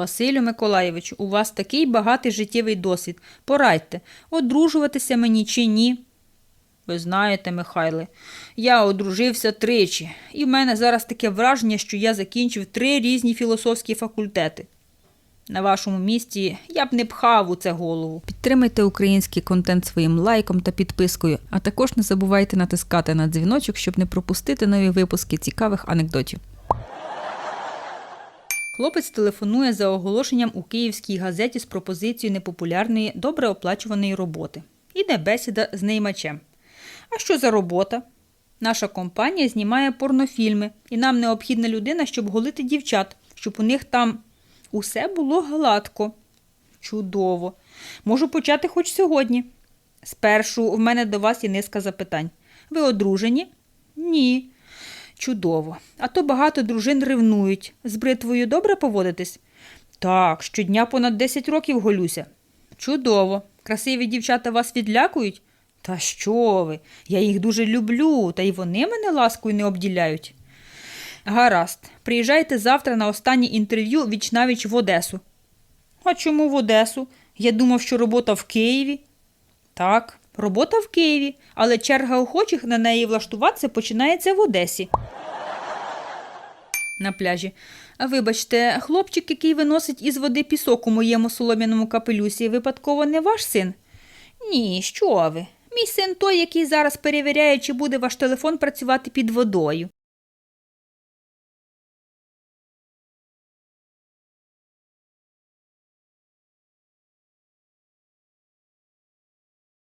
Василю Миколаєвичу, у вас такий багатий життєвий досвід. Порадьте, одружуватися мені чи ні? Ви знаєте, Михайле, я одружився тричі, і в мене зараз таке враження, що я закінчив три різні філософські факультети. На вашому місці я б не пхав у це голову. Підтримайте український контент своїм лайком та підпискою, а також не забувайте натискати на дзвіночок, щоб не пропустити нові випуски цікавих анекдотів. Хлопець телефонує за оголошенням у київській газеті з пропозицією непопулярної, добре оплачуваної роботи. Іде бесіда з наймачем. А що за робота? Наша компанія знімає порнофільми, і нам необхідна людина, щоб голити дівчат, щоб у них там усе було гладко. Чудово. Можу почати хоч сьогодні. Спершу в мене до вас є низка запитань. Ви одружені? Ні. Чудово. А то багато дружин ревнують. З бритвою добре поводитись? Так, щодня понад 10 років голюся. Чудово. Красиві дівчата вас відлякують? Та що ви? Я їх дуже люблю, та й вони мене ласкою не обділяють. Гаразд, приїжджайте завтра на останнє інтерв'ю вічнавіч в Одесу. А чому в Одесу? Я думав, що робота в Києві. Так, робота в Києві, але черга охочих на неї влаштуватися починається в Одесі. На пляжі. Вибачте, хлопчик, який виносить із води пісок у моєму солом'яному капелюсі, випадково не ваш син? Ні, що ви? Мій син той, який зараз перевіряє, чи буде ваш телефон працювати під водою.